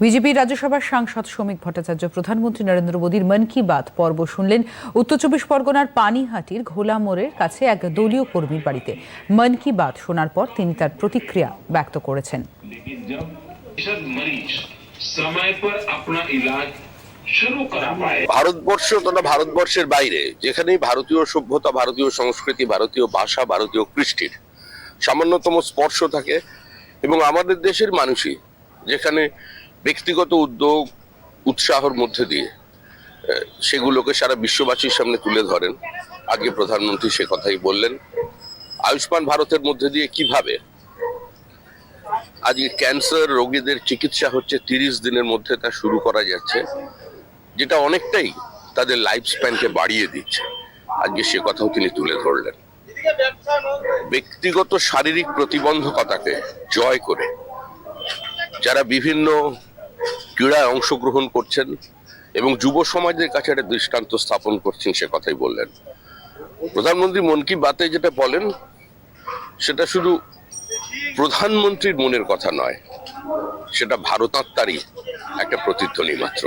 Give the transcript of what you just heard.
BJP রাজ্যসভার সাংসদ শ্রমিক ভট্টাচার্য প্রধানমন্ত্রী নরেন্দ্র মোদীর মন কি বাত পর্ব শুনলেন। উত্তর চব্বিশ পরগনার পানিহাটির ঘোলা মোড়ের কাছে এক দলীয় কর্মীর বাড়িতে মন কি বাত শোনার পর তিনি তার প্রতিক্রিয়া ব্যক্ত করেছেন। ভারতবর্ষ তথা ভারতবর্ষের বাইরে যেখানেই ভারতীয় সভ্যতা ভারতীয় সংস্কৃতি ভারতীয় ভাষা ভারতীয় কৃষ্টির সামান্যতম স্পর্শ থাকে এবং আমাদের দেশের মানুষই যেখানে ব্যক্তিগত উদ্যোগ, উৎসাহর মধ্যে দিয়ে সেগুলোকে সারা বিশ্ববাসীর সামনে তুলে ধরেন। আজকে প্রধানমন্ত্রী সে কথাই বললেন, আয়ুষ্মান ভারতের মধ্যে দিয়ে কীভাবে? আজকে ক্যান্সার রোগীদের চিকিৎসা হচ্ছে তিরিশ দিনের মধ্যে তা শুরু করা যাচ্ছে, যেটা অনেকটাই তাদের লাইফ স্প্যানকে বাড়িয়ে দিচ্ছে। আজকে সে কথাও তিনি তুলে ধরলেন। ব্যক্তিগত শারীরিক প্রতিবন্ধকতাকে জয় করে, যারা বিভিন্ন ক্রীড়ায় অংশগ্রহণ করছেন এবং যুব সমাজের কাছে একটা দৃষ্টান্ত স্থাপন করছেন, সে কথাই বললেন। প্রধানমন্ত্রী মন কি বাতে যেটা বলেন, সেটা শুধু প্রধানমন্ত্রীর মনের কথা নয়, সেটা ভারতাত্মারই একটা প্রতিধ্বনি মাত্র।